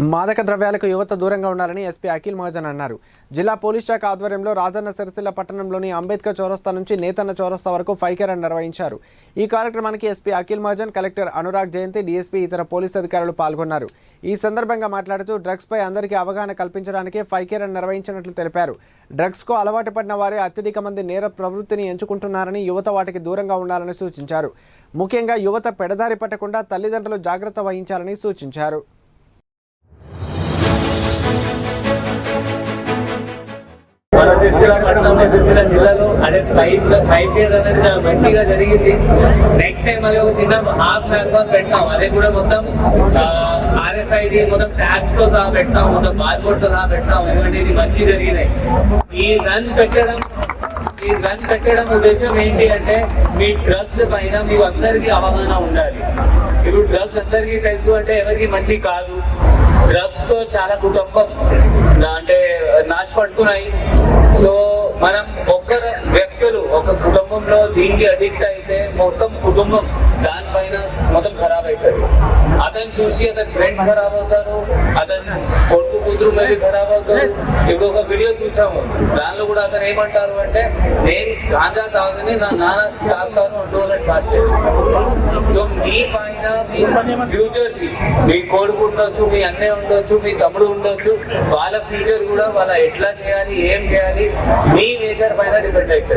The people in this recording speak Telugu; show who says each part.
Speaker 1: మాదక ద్రవ్యాలకు యువత దూరంగా ఉండాలని ఎస్పీ అఖిల్ మహాజన్ అన్నారు. జిల్లా పోలీస్ శాఖ ఆధ్వర్యంలో రాజన్న సిరిసిల్ల పట్టణంలోని అంబేద్కర్ చౌరస్తా నుంచి నేతన్న చౌరస్తా వరకు ఫైకే నిర్వహించారు. ఈ కార్యక్రమానికి SP Akhil Mahajan collector Anurag Jayanthi DSP ఇతర పోలీస్ అధికారులు పాల్గొన్నారు. ఈ సందర్భంగా మాట్లాడుతూ డ్రగ్స్పై అందరికీ అవగాహన కల్పించడానికి ఫైకే నిర్వహించినట్లు తెలిపారు. డ్రగ్స్కు అలవాటు పడిన వారే అత్యధిక మంది నేర ప్రవృత్తిని ఎంచుకుంటున్నారని యువత వాటికి దూరంగా ఉండాలని సూచించారు. ముఖ్యంగా యువత పెడదారి పట్టకుండా తల్లిదండ్రులు జాగ్రత్త వహించాలని సూచించారు.
Speaker 2: మన సిరిసిల్ల పట్టణంలో సిరిసిల్ల జిల్లాలో అదే ఫైవ్ ఫైవ్ ఇయర్ అనేది మంచిగా జరిగింది. నెక్స్ట్ టైం అది ఒక చిన్న హాఫ్ మ్యారథాన్ పెట్టాం అదే కూడా మొత్తం ఆర్ఎఫ్ఐడి మొత్తం ట్యాక్స్తో సహా పెట్టాం మొత్తం బార్కోడ్తో సహా పెట్టాం ఎందుకంటే ఇది మంచి జరిగినాయి ఈ రన్ పెట్టడం ఈ రన్ పెట్టడం ఉద్దేశం ఏంటి అంటే మీ డ్రగ్స్ పైన మీ అందరికీ అవగాహన ఉండాలి. ఇప్పుడు డ్రగ్స్ అందరికీ తెలుసు అంటే ఎవరికి మంచి కాదు. డ్రగ్స్తో చాలా కుటుంబం అంటే నాశపడుతున్నాయి సో మనం ఒక్కరు వ్యక్తులు ఒక కుటుంబంలో దీనికి అడిక్ట్ అయితే మొత్తం కుటుంబం దానిపైన మొత్తం ఖరాబ్ అవుతుంది అతను చూసి అతని ఫ్రెండ్ ఖరాబ్ అవుతారు అతను కొడుకు కూతురు మళ్ళీ ఖరాబ్ అవుతారు ఇప్పుడు ఒక వీడియో చూసాము. దానిలో కూడా అతను ఏమంటారు అంటే నేను గాంజా తాగని నా నాన్న తాగుతాను అంటూ వాళ్ళని సో మీ పైన మీ ఫ్యూచర్ మీ కొడుకు ఉండొచ్చు మీ అన్నయ్య ఉండొచ్చు మీ తమ్ముడు ఉండొచ్చు వాళ్ళ ఫ్యూచర్ కూడా వాళ్ళ ఎట్లా చేయాలి ఏం చేయాలి మీ నేచర్ పైన డిపెండ్ అవుతుంది